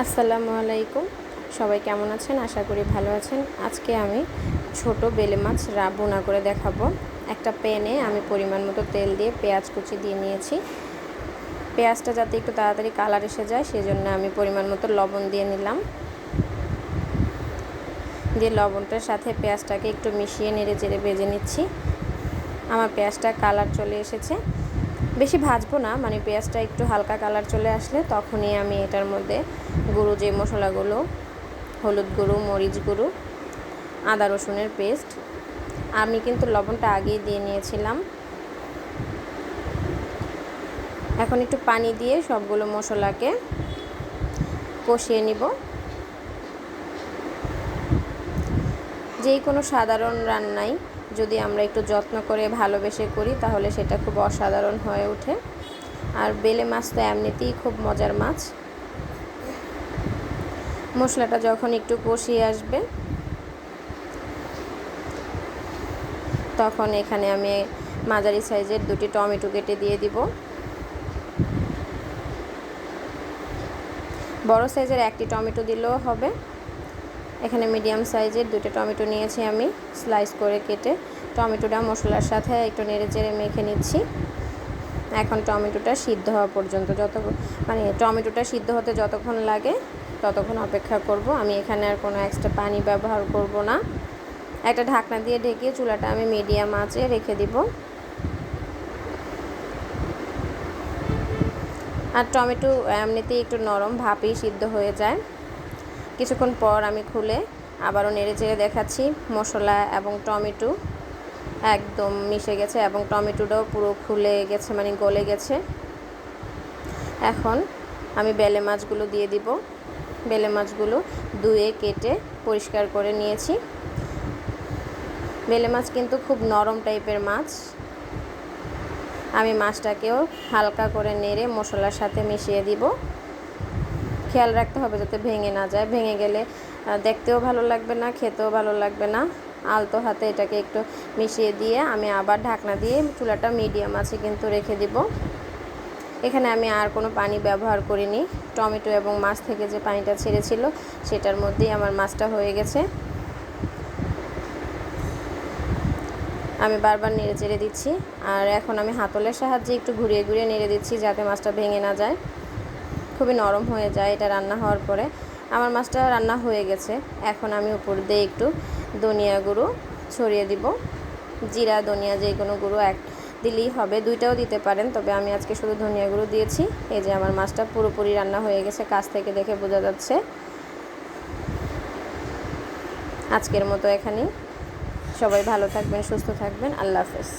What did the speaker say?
আসসালামু আলাইকুম। সবাই কেমন আছেন? আশা করি ভালো আছেন। আজকে আমি ছোট বেলে মাছ রাবুনা করে দেখাবো। একটা প্যানে আমি পরিমাণ মতো তেল দিয়ে পেঁয়াজ কুচি দিয়ে নিয়েছি। পেঁয়াজটা যাতে একটু তাড়াতাড়ি কালার এসে যায়, সেজন্য আমি পরিমাণ মতো লবণ দিয়ে নিলাম। দিয়ে লবণটার সাথে পেঁয়াজটাকে একটু মিশিয়ে নেড়ে চেড়ে ভেজে নিচ্ছি। আমার পেঁয়াজটা কালার চলে এসেছে। বেশি ভাজবো না মানে পেঁয়াজটা একটু হালকা কালার চলে আসলে তখনই আমি এটার মধ্যে গুঁড়ো যে মশলাগুলো, হলুদ গুঁড়ো, মরিচ গুঁড়ো, আদা রসুনের পেস্ট আমি কিন্তু লবণটা আগেই দিয়ে নিয়েছিলাম। এখন একটু পানি দিয়ে সবগুলো মশলাকে কষিয়ে নিব। যেই কোনো সাধারণ রান্নাই যদি আমরা একটু যত্ন করে ভালোবেসে করি, তাহলে সেটা খুব অসাধারণ হয়ে ওঠে। আর বেলে মাছ তো এমনিতেই খুব মজার মাছ। মশলাটা যখন একটু কষিয়ে আসবে, তখন এখানে আমি মাঝারি সাইজের দুটি টমেটো কেটে দিয়ে দিব। বড় সাইজের একটি টমেটো দিলেও হবে। এখানে মিডিয়াম সাইজের দুটো টমেটো নিয়েছি আমি, স্লাইস করে কেটে। টমেটোটা মশলার সাথে একটু নেড়ে চেড়ে মেখে নিচ্ছি। এখন টমেটোটা সিদ্ধ হওয়া পর্যন্ত যত মানে টমেটোটা সিদ্ধ হতে যতক্ষণ লাগে ততক্ষণ অপেক্ষা করব। আমি এখানে আর কোনো এক্সট্রা পানি ব্যবহার করব না। একটা ঢাকনা দিয়ে ঢেকে চুলাটা আমি মিডিয়াম আঁচে রেখে দিব। আর টমেটো এমনিতেই একটু নরম ভাপেই সিদ্ধ হয়ে যায়। কিছুক্ষণ পর আমি খুলে আবারও নেড়ে চেড়ে দেখাচ্ছি মশলা এবং টমেটো। একদম মিশে গেছে এবং টমেটোটাও পুরো খুলে গেছে মানে গলে গেছে। এখন আমি বেলে মাছগুলো দিয়ে দিব। বেলে মাছগুলো ধুয়ে, কেটে, পরিষ্কার করে নিয়েছি। বেলে মাছ কিন্তু খুব নরম টাইপের মাছ। আমি মাছটাকেও হালকা করে নেড়ে মশলার সাথে মিশিয়ে দিব। খেয়াল রাখতে হবে যাতে ভেঙে না যায়। ভেঙে গেলে দেখতেও ভালো লাগবে না, খেতেও ভালো লাগবে না। আলতো হাতে এটাকে একটু মিশিয়ে দিয়ে আমি আবার ঢাকনা দিয়ে চুলাটা মিডিয়াম আছে কিন্তু রেখে দিব। এখানে আমি আর কোনো পানি ব্যবহার করিনি। টমেটো এবং মাছ থেকে যে পানিটা ছেড়েছিল, সেটার মধ্যেই আমার মাছটা হয়ে গেছে। আমি বারবার নেড়ে চেড়ে দিচ্ছি। আর এখন আমি হাতলের সাহায্যে একটু ঘুরিয়ে ঘুরিয়ে নেড়ে দিচ্ছি যাতে মাছটা ভেঙে না যায়। খুবই নরম হয়ে যায় এটা রান্না হওয়ার পরে। আমার মাছটা রান্না হয়ে গেছে। এখন আমি উপর দিয়ে একটু ধনিয়া গুঁড়ো ছড়িয়ে দিব। জিরা, ধনিয়া, যে কোনো গুঁড়ো এক দিলেই হবে। দুইটাও দিতে পারেন, তবে আমি আজকে শুধু ধনিয়া গুঁড়ো দিয়েছি। এই যে আমার মাছটা পুরোপুরি রান্না হয়ে গেছে, কাছ থেকে দেখে বোঝা যাচ্ছে। আজকের মতো এখানেই। সবাই ভালো থাকবেন, সুস্থ থাকবেন। আল্লাহ হাফেজ।